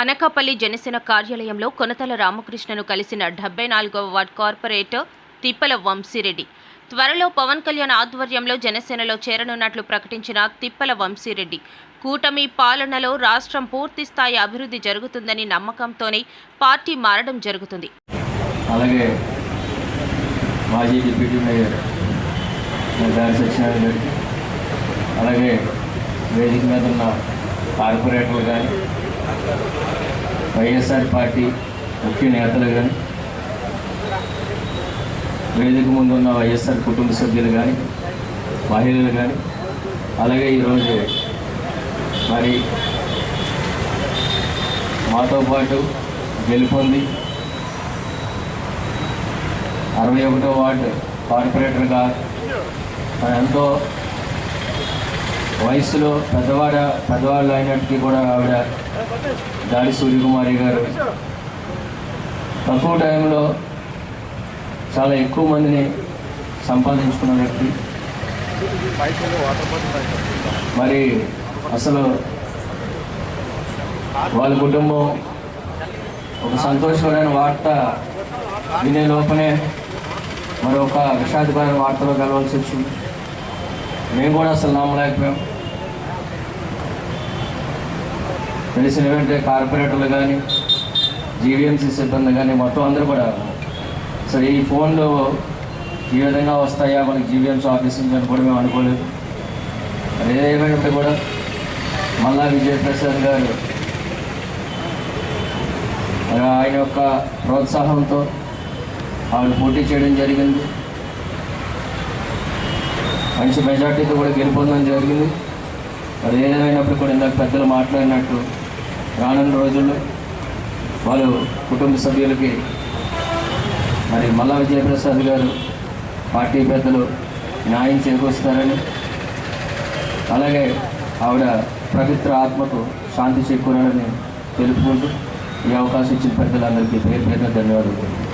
అనకాపల్లి జనసేన కార్యాలయంలో కొనతల రామకృష్ణను కలిసిన డెబ్బై నాలుగవ వార్డ్ కార్పొరేటర్ తిప్పల వంశీరెడ్డి. త్వరలో పవన్ కళ్యాణ్ ఆధ్వర్యంలో జనసేనలో చేరనున్నట్లు ప్రకటించిన తిప్పల వంశీరెడ్డి. కూటమి పాలనలో రాష్ట్రం పూర్తి స్థాయి అభివృద్ధి జరుగుతుందని నమ్మకంతోనే పార్టీ మారడం జరుగుతుంది. అలాగే మాజీ డిప్యూటీ మేయర్ అలాగే వేదిక మీద ఉన్న కార్పొరేటర్లు కానీ వైఎస్ఆర్ పార్టీ ముఖ్య నేతలు కానీ వేదిక ముందు ఉన్న వైఎస్ఆర్ కుటుంబ సభ్యులు కానీ మహిళలు కానీ అలాగే ఈరోజు మరి మాతో పాటు గెలుపొంది అరవై ఒకటో వార్డు కార్పొరేటర్గా ఎంతో వయసులో పెద్దవాడ పెద్దవాళ్ళు అయినప్పటికీ కూడా ఆవిడ దాడి సూర్యకుమారి గారు. తక్కువ టైంలో చాలా ఎక్కువ మందిని సంపాదించుకున్న వ్యక్తి. మరి అసలు వాళ్ళ కుటుంబం ఒక సంతోషకరమైన వార్త వినే లోపలే మరొక విషాదకరమైన వార్తలో కలవాల్సి వచ్చింది. మేము కూడా అసలు నమ్మలేకపోయాం. తెలిసిన వెంటనే కార్పొరేటర్లు కానీ జీవీఎంసీ సిబ్బంది కానీ మొత్తం అందరూ కూడా సరే ఈ ఫోన్లు ఈ విధంగా వస్తాయా? మనకి జీవీఎంసీ ఆఫీస్ నుంచి అని కూడా మేము అనుకోలేదు. అది ఏమైనప్పుడు కూడా మళ్ళా విజయప్రసాద్ గారు ఆయన యొక్క ప్రోత్సాహంతో ఆవిడ పోటీ చేయడం జరిగింది. మంచి మెజార్టీతో కూడా గెలుపొందడం జరిగింది. మరి ఏదైనప్పుడు కూడా ఇందాక పెద్దలు మాట్లాడినట్టు రానున్న రోజుల్లో వాళ్ళు కుటుంబ సభ్యులకి మరి మల్లా విజయప్రసాద్ గారు పార్టీ పెద్దలు న్యాయం చేకూరుస్తారని అలాగే ఆవిడ పవిత్ర ఆత్మకు శాంతి చేకూరాలని తెలుపుకుంటూ ఈ అవకాశం ఇచ్చిన పెద్దలందరికీ పేరు పేరున ధన్యవాదాలు.